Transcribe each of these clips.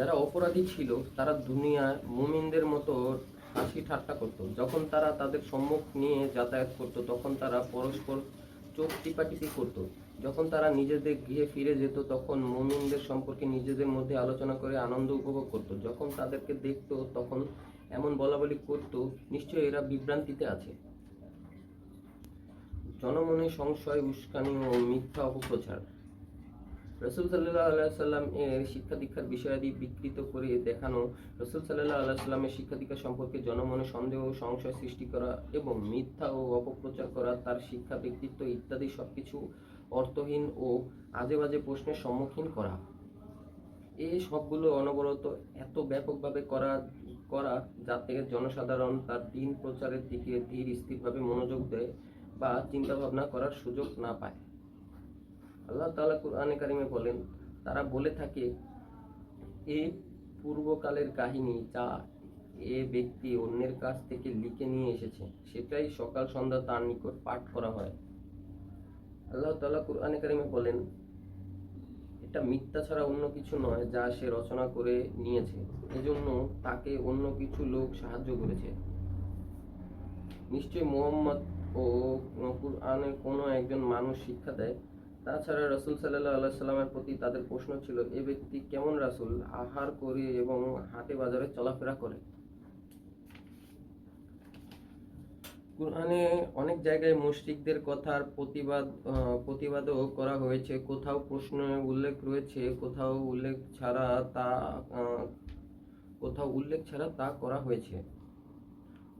যারা অপরাধী ছিল, তারা দুনিয়ায় মুমিনদের মতো হাসি ঠাট্টা করত। যখন তারা তাদের সম্মুখ নিয়ে যাতায়াত করত, তখন তারা পরস্পর চোখ টিপাটিপি করত। যখন তারা নিজেদের গৃহে ফিরে যেত, তখন মুমিনদের সম্পর্কে নিজেদের মধ্যে আলোচনা করে আনন্দ উপভোগ করত। যখন তাদেরকে দেখতো, তখন এমন বলাবলি করত, নিশ্চয়ই এরা বিভ্রান্তিতে আছে। জনমনে সংশয়, উস্কানি ও মিথ্যা অপপ্রচার। রসুল সাল্লাহ আলাইসাল্লাম এর শিক্ষা দীক্ষার বিষয়াদি বিকৃত করে দেখানো, রসুল সাল্লাহ আলাইসাল্লামের শিক্ষা দীক্ষা সম্পর্কে জনমনে সন্দেহ ও সংশয় সৃষ্টি করা এবং মিথ্যা ও অপপ্রচার করা, তার শিক্ষা, ব্যক্তিত্ব ইত্যাদি সবকিছু অর্থহীন ও আজে বাজে প্রশ্নের সম্মুখীন করা। এই সবগুলো অনবরত এত ব্যাপকভাবে করা করা যাতে জনসাধারণ তার দিন প্রচারের দিকে ধীর স্থিরভাবে মনোযোগ দেয় বা চিন্তা ভাবনা করার সুযোগ না পায়। আল্লাহ তাআলা কুরআনে কারিমে বলেন, তারা বলে থাকে এই পূর্বকালের কাহিনী যা এ ব্যক্তি অন্যের কাছ থেকে লিখে নিয়ে এসেছে, সেটাই সকাল সন্ধ্যা তার নিকট পাঠ করা হয়। আল্লাহ তাআলা কুরআনে কারিমে বলেন, এটা মিথ্যা ছাড়া অন্য কিছু নয় যা সে রচনা করে নিয়েছে। এজন্য তাকে অন্য কিছু লোক সাহায্য করেছে। নিশ্চয়ই মোহাম্মদ ও কুরআনের কোনো একজন মানুষ শিক্ষা দেয় তাছাড়া রসুল সাল্লাহ আল্লাহ সাল্লামের প্রতি তাদের প্রশ্ন ছিল, এ ব্যক্তি কেমন রাসুল? আহার করে এবং হাটে বাজারে চলাফেরা করে? কুরআনে অনেক জায়গায় মুশরিকদের কথার প্রতিবাদ প্রতিবাদও করা হয়েছে। কোথাও প্রশ্নে উল্লেখ রয়েছে, কোথাও উল্লেখ ছাড়া তা কোথাও উল্লেখ ছাড়া তা করা হয়েছে।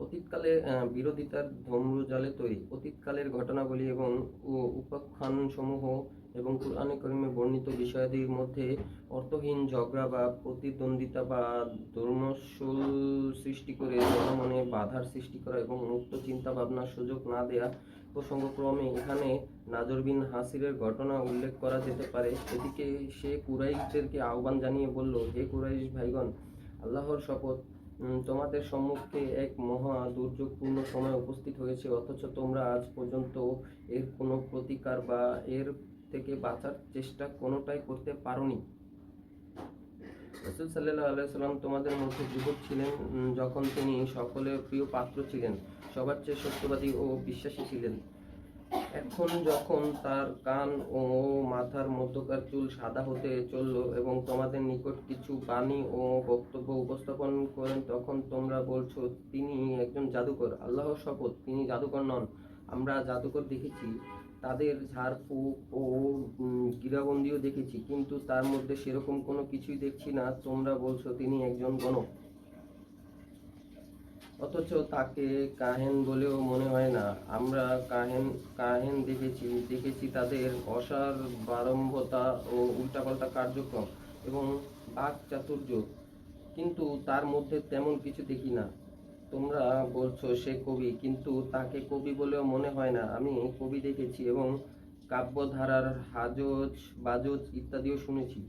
অতীতকালে বিরোধিতার ধূম্রজালে তৈরি। অতীতকালের ঘটনাবলী এবং উপাখ্যানসমূহ এবং কুরআনে করিমে বর্ণিত বিষয়াদির মধ্যে অর্থহীন ঝগড়া বা প্রতিদ্বন্দ্বিতা বা ধর্মশূল সৃষ্টি করে জনমনে বাধার সৃষ্টি করা এবং মুক্ত চিন্তা ভাবনার সুযোগ না দেয়া প্রসঙ্গক্রমে এখানে নাজর বিন হাসিরের ঘটনা উল্লেখ করা যেতে পারে। এদিকে সে কুরাইশদেরকে আহ্বান জানিয়ে বলল, হে কুরাইশ ভাইগণ, আল্লাহর শপথ তোমাদের সম্মুখে এক মহা দুর্যোগপূর্ণ সময় উপস্থিত হয়েছে, অথচ তোমরা আজ পর্যন্ত এর কোনো প্রতিকার বা এর থেকে বাঁচার চেষ্টা কোনোটাই করতে পারোনি। রসুল সাল্লাহ আলাইসাল্লাম তোমাদের মধ্যে যুবক ছিলেন যখন তিনি সকলের প্রিয় পাত্র ছিলেন, সবার চেয়ে সত্যবাদী ও বিশ্বাসী ছিলেন। এখন যখন তার কান ও মাথার মধ্যকার চুল সাদা হতে চলল এবং তোমাদের নিকট কিছু বাণী ও বক্তব্য উপস্থাপন করেন, তখন তোমরা বলছো, তিনি একজন জাদুকর, আল্লাহর শপথ, তিনি জাদুকর নন। আমরা জাদুকর দেখেছি, তাদের ঝাড়ফুঁক ও গিরাবন্দিও দেখেছি, কিন্তু তার মধ্যে সেরকম কোনো কিছুই দেখছি না। তোমরা বলছো, তিনি একজন গণক। অথচ তাকে কাহেন বলেও মনে হয় না। আমরা কাহেন কাহেন দেখেছি দেখেছি তাদের অসার বারম্ভতা ও উল্টাপাল্টা কার্যক্রম এবং বাক চাতুর্য। কিন্তু তার মধ্যে তেমন কিছু দেখি না। তোমরা বলছো সে কবি, কিন্তু তাকে কবি বলেও মনে হয় না। আমি কবি দেখেছি এবং কাব্যধারার হাজজ বাজজ ইত্যাদিও শুনেছি।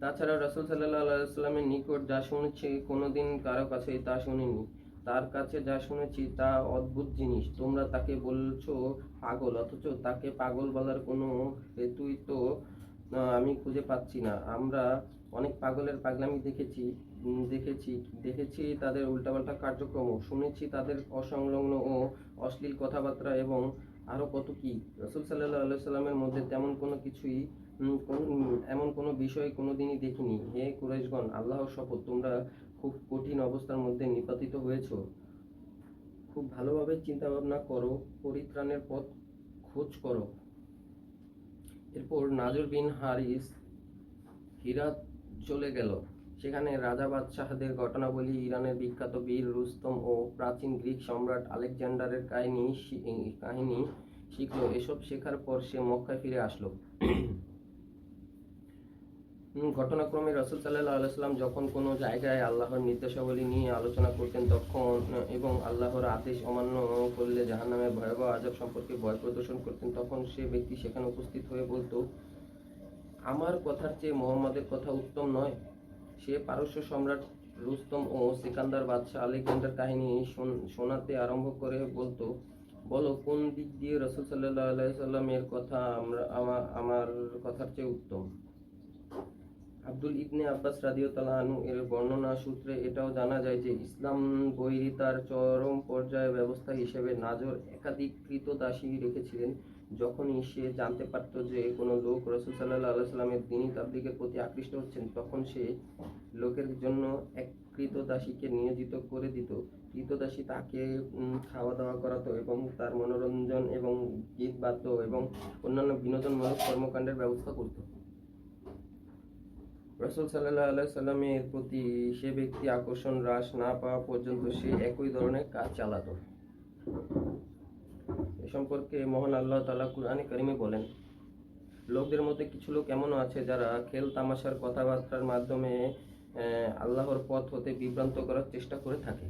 তাছাড়া রসুল সাল্লাহ আলাইস্লামের নিকট যা শুনেছি, কোনোদিন কারও কাছে তা শুনিনি। তার কাছে যা শুনেছি তা অদ্ভুত জিনিস। তোমরা তাকে বলছো পাগল, অথচ তাকে পাগল বলার কোনো হেতুই তো আমি খুঁজে পাচ্ছি না। আমরা অনেক পাগলের পাগলামি দেখেছি দেখেছি দেখেছি তাদের উল্টাপাল্টা কার্যক্রম। শুনেছি তাদের অসংলগ্ন ও অশ্লীল কথাবার্তা এবং আরও কত কি। রসুল সাল্লাহ আল্লাহ সাল্লামের মধ্যে তেমন কোনো কিছুই এমন কোনো বিষয় কোনোদিনই দেখিনি। হে কুরাইশগণ, আল্লাহর শপথ, তোমরা খুব কঠিন অবস্থার মধ্যে নিপাতিত হয়েছ। খুব ভালোভাবে চিন্তা ভাবনা করো, পরিত্রাণের পথ খোঁজ করো। এরপর নাজর বিন হারিস হিরাত চলে গেল। সেখানে রাজা বাদশাহদের ঘটনাবলী, ইরানের বিখ্যাত বীর রুস্তম ও প্রাচীন গ্রিক সম্রাট আলেকজান্ডারের কাহিনী কাহিনী শিখল। এসব শেখার পর সে মক্কায় ফিরে আসলো। ঘটনাক্রমে রসুল সাল্লাহ আলাইসাল্লাম যখন কোনো জায়গায় আল্লাহর নির্দেশাবলী নিয়ে আলোচনা করতেন তখন, এবং আল্লাহর আদেশ অমান্য করলে জাহান্নামের ভয়াবহ আজব সম্পর্কে ভয় প্রদর্শন করতেন, তখন সে ব্যক্তি সেখানে উপস্থিত হয়ে বলতো, আমার কথার চেয়ে মোহাম্মদের কথা উত্তম নয়। সে পারস্য সম্রাট রুস্তম ও সিকান্দার বাদশাহ আলেকজান্ডার কাহিনী শোন- শোনাতে আরম্ভ করে বলতো, বলো, কোন দিক দিয়ে রসুল সাল্লাহ আলাইসাল্লামের কথা আমরা আমার কথার চেয়ে উত্তম? আব্দুল ইবনে আব্বাস রাদিয়াল্লাহু আনহু এর বর্ণনা সূত্রে এটাও জানা যায় যে ইসলাম বৈরিতার চরম পর্যায়ে ব্যবস্থা হিসেবে নাজর একাধিক কৃতদাসী রেখেছিলেন। যখনই সে জানতে পারত যে কোনো লোক রসুল সাল্লাহ আল্লাহ সাল্লামের দিনী তাবলিগের প্রতি আকৃষ্ট হচ্ছেন, তখন সে লোকের জন্য এক কৃতদাসীকে নিয়োজিত করে দিত। কৃতদাসী তাকে খাওয়া দাওয়া করাতো এবং তার মনোরঞ্জন এবং গীত বাদ্য এবং অন্যান্য বিনোদনমূলক কর্মকাণ্ডের ব্যবস্থা করতো। রসুল সাল্লাহ আল্লাহ সাল্লামের প্রতি সে ব্যক্তি আকর্ষণ হ্রাস না পাওয়া পর্যন্ত সে একই ধরনের কাজ চালাতো। এ সম্পর্কে মহান আল্লাহ তালা কুরআনে করিমে বলেন, লোকদের মধ্যে কিছু লোক এমনও আছে যারা খেল তামাশার কথাবার্তার মাধ্যমে আল্লাহর পথ হতে বিভ্রান্ত করার চেষ্টা করে থাকে।